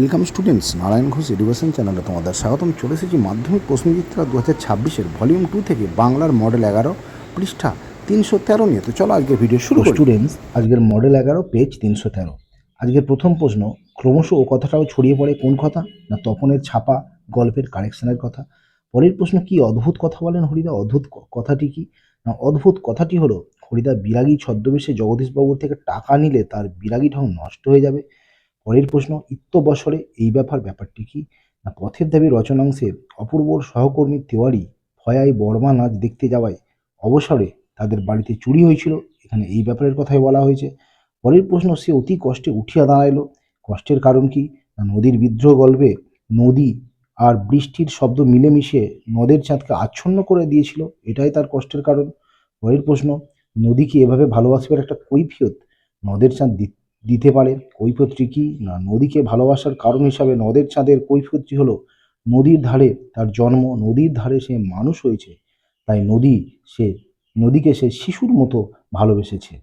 Welcome students Narayan Ghosh education চ্যানেলে তোমাদের স্বাগতম। চলে এসেছি মাধ্যমিক প্রশ্নচিত্রা দু হাজার ছাব্বিশের ভলিউম টু থেকে বাংলার মডেল এগারো পৃষ্ঠা তিনশো তেরো নিয়ে। তো চলো আজকের ভিডিও শুরু স্টুডেন্টস আজকের মডেল এগারো পেজ তিনশো তেরো। আজকের প্রথম প্রশ্ন, ক্রমশ ও কথাটাও ছড়িয়ে পড়ে কোন কথা? না তপনের ছাপা গল্পের কারেকশনের কথা? পরের প্রশ্ন, কি অদ্ভুত কথা বলেন হরিদা? অদ্ভুত কথাটি কি? না অদ্ভুত কথাটি হলো, হরিদা বিরাগী ছদ্মবেশে জগদীশবাবুর থেকে টাকা নিলে তার বিরাগী ঢং নষ্ট হয়ে যাবে। পরের প্রশ্ন ইত্য বছরে এই ব্যাপার ব্যাপারটি কি? না পথের দাবি রচনাংশে অপূর্বর সহকর্মী তেওয়ারি ভয়াই বর্মা নাচ দেখতে যাওয়ায় অবসরে তাদের বাড়িতে চুরি হয়েছিল? এখানে এই ব্যাপারের কথাই বলা হয়েছে। পরের প্রশ্ন, সে অতি কষ্টে উঠিয়া দাঁড়াইল। কষ্টের কারণ কি? না নদীর বিদ্রোহ গল্পে নদী আর বৃষ্টির শব্দ মিলেমিশে নদের চাঁদকে আচ্ছন্ন করে দিয়েছিল? এটাই তার কষ্টের কারণ। পরের প্রশ্ন নদীকে এভাবে ভালোবাসবার একটা কৈফিয়ত? নদের চাঁদ দিতে পারে। কৈফিয়তটি কি? না, নদীকে ভালোবাসার কারণ হিসাবে নদের চাঁদের কৈফিয়তটি হলো, নদীর ধারে তার জন্ম, নদীর ধারে সে মানুষ হয়েছে, তাই নদী সে, নদীকে সে শিশুর মতো ভালোবেসেছে।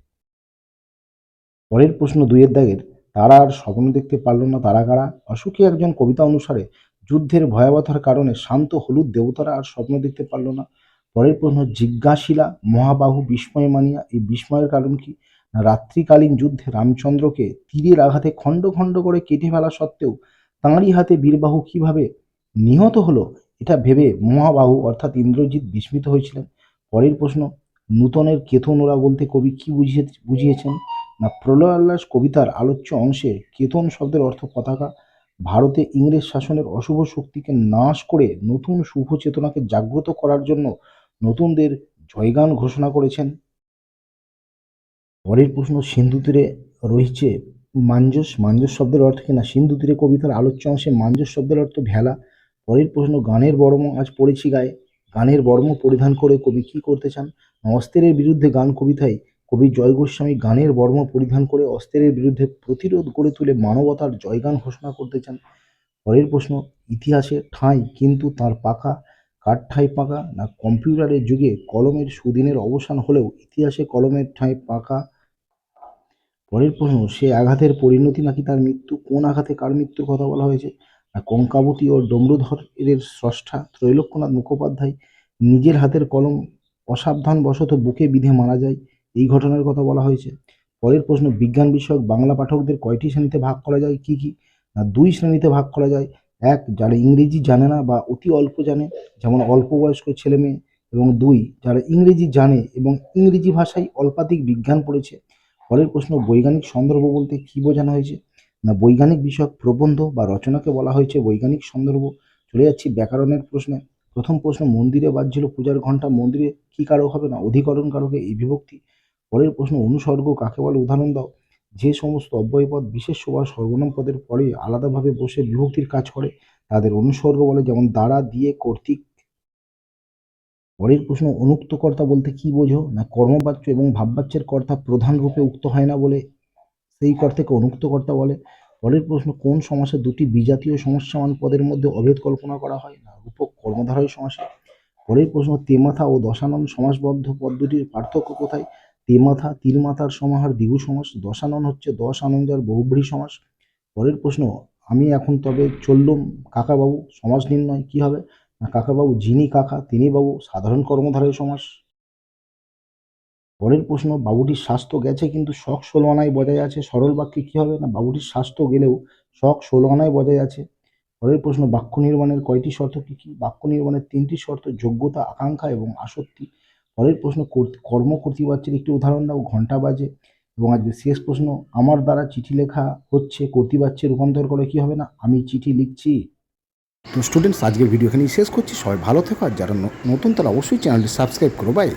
পরের প্রশ্ন দুইয়ের দাগের, তারা আর স্বপ্ন দেখতে পারল না তারা কারা? অসুখী একজন কবিতা অনুসারে যুদ্ধের ভয়াবহতার কারণে শান্ত হলুদ দেবতারা আর স্বপ্ন দেখতে পারল না। পরের প্রশ্ন, জিজ্ঞাসিলা, মহাবাহু বিস্ময় মানিয়া, এই বিস্ময়ের কারণ কি? রাত্রিকালীন যুদ্ধে রামচন্দ্রকে তীরের আঘাতে খণ্ড খণ্ড করে কেটে ফেলা সত্ত্বেও তাঁরই হাতে বীরবাহু কীভাবে নিহত হলো, এটা ভেবে মহাবাহু অর্থাৎ ইন্দ্রজিৎ বিস্মিত হয়েছিলেন। পরের প্রশ্ন, নূতনের কেতনোরা বলতে কবি কি বুঝিয়ে, বুঝিয়েছেন? না প্রলয়োল্লাস কবিতার আলোচ্য অংশে কেতন শব্দের অর্থ পতাকা? ভারতে ইংরেজ শাসনের অশুভ শক্তিকে নাশ করে নতুন শুভ চেতনাকে জাগ্রত করার জন্য নতুনদের জয়গান ঘোষণা করেছেন পরের প্রশ্ন, সিন্ধু তীরে রয়েছে মাঞ্জস। মাঞ্জস শব্দের অর্থ কি না? সিন্ধু তীরে কবিতার আলোচ্য অংশে মাঞ্জস শব্দের অর্থ ভেলা। পরের প্রশ্ন, গানের বর্ম আজ পড়েছি গায়ে। গানের বর্ম পরিধান করে কবি কি করতে চান? অস্ত্রের বিরুদ্ধে গান কবিতায় কবি জয় গোস্বামী গানের বর্ম পরিধান করে অস্ত্রের বিরুদ্ধে প্রতিরোধ গড়ে তুলে মানবতার জয়গান ঘোষণা করতে চান। পরের প্রশ্ন, ইতিহাসে ঠাঁই কিন্তু তার পাকা কার ঠাঁই পাকা না কম্পিউটারের যুগে কলমের সুদিনের অবসান হলেও ইতিহাসে কলমের ঠাঁই পাকা পরের প্রশ্ন, সে আঘাতের পরিণতি নাকি তার মৃত্যু? কোন আঘাতে কার মৃত্যুর কথা বলা হয়েছে? না, কঙ্কাবতী ও ডমরুধর এর স্রষ্টা ত্রৈলোক্যনাথ মুখোপাধ্যায় নিজের হাতের কলম অসাবধান অসাবধানবশত বুকে বিধে মারা যায়, এই ঘটনার কথা বলা হয়েছে। পরের প্রশ্ন, বিজ্ঞান বিষয়ক বাংলা পাঠকদের কয়টি শ্রেণীতে ভাগ করা যায়, কি কি? না, দুই শ্রেণীতে ভাগ করা যায়। এক, যারা ইংরেজি জানে না বা অতি অল্প জানে, যেমন অল্প বয়স্ক ছেলে মেয়ে এবং দুই, যারা ইংরেজি জানে এবং ইংরেজি ভাষায় অল্পাধিক বিজ্ঞান পড়েছে পরের প্রশ্ন, বৈজ্ঞানিক সন্দর্ভ বলতে কি বোঝানো হয়েছে? না, বৈজ্ঞানিক বিষয়ক প্রবন্ধ বা রচনাকে বলা হয়েছে বৈজ্ঞানিক সন্দর্ভ। চলে যাচ্ছি ব্যাকরণের প্রশ্নে। প্রথম প্রশ্ন, মন্দিরে বাজছিল পূজার ঘণ্টা মন্দিরে কি কারক হবে না? অধিকরণ কারকে এই বিভক্তি? পরের প্রশ্ন, অনুসর্গ কাকে বলে? উদাহরণ দাও। যে সমস্ত অব্যয়পদ বিশেষ বা সর্বনাম পদের পরে আলাদাভাবে বসে বিভক্তির কাজ করে, তাদের অনুসর্গ বলে যেমন দ্বারা দিয়ে, কর্তৃক পরের প্রশ্ন অনুক্ত কর্তা বলতে কি বোঝো? না কর্মবাচ্য এবং ভাববাচ্যের কর্তা প্রধান রূপে উক্ত হয় না বলে সেই কর্তাকে অনুক্ত কর্তা বলে? পরের প্রশ্ন, কোন সমাসে দুটি বিজাতীয় সমস্যামান পদের মধ্যে অভেদ কল্পনা করা হয়? না, রূপক কর্মধারয় সমাসে। পরের প্রশ্ন, তেমাথা ও দশানন সমাসবদ্ধ পদ দুটির পার্থক্য কোথায়? তেমাথা তিন মাথার সমাহার দ্বিগু সমাস, দশানন হচ্ছে দশ আনন্দার বহুব্রী সমাস। পরের প্রশ্ন, আমি এখন তবে চললুম কাকাবাবু সমাজ নির্ণয় কি হবে? কাকাবাবু, যিনি কাকা, তিনি বাবু সাধারণ কর্মধারয় সমাস পরের প্রশ্ন, বাবুটির স্বাস্থ্য গেছে কিন্তু শখ ষোলো বজায় আছে, সরল বাক্যে কি হবে? না, বাবুটির স্বাস্থ্য গেলেও শখ ষোলো বজায় আছে। পরের প্রশ্ন, বাক্য নির্মাণের কয়টি শর্ত কি কি? বাক্য নির্মাণের তিনটি শর্ত, যোগ্যতা, আকাঙ্ক্ষা এবং আসক্তি। পরের প্রশ্ন কর্ম কর্তৃবাচ্যের একটি উদাহরণ দাও ঘণ্টা বাজে। এবং আজকে শেষ প্রশ্ন, আমার দ্বারা চিঠি লেখা হচ্ছে কর্তৃবাচ্যে রূপান্তর করে কি হবে না? আমি চিঠি লিখছি। তো স্টুডেন্টস আজকের ভিডিও এখানেই শেষ করছি। সবাই ভালো থেকো আর যারা নতুন, তারা অবশ্যই চ্যানেলটি সাবস্ক্রাইব করো। বাই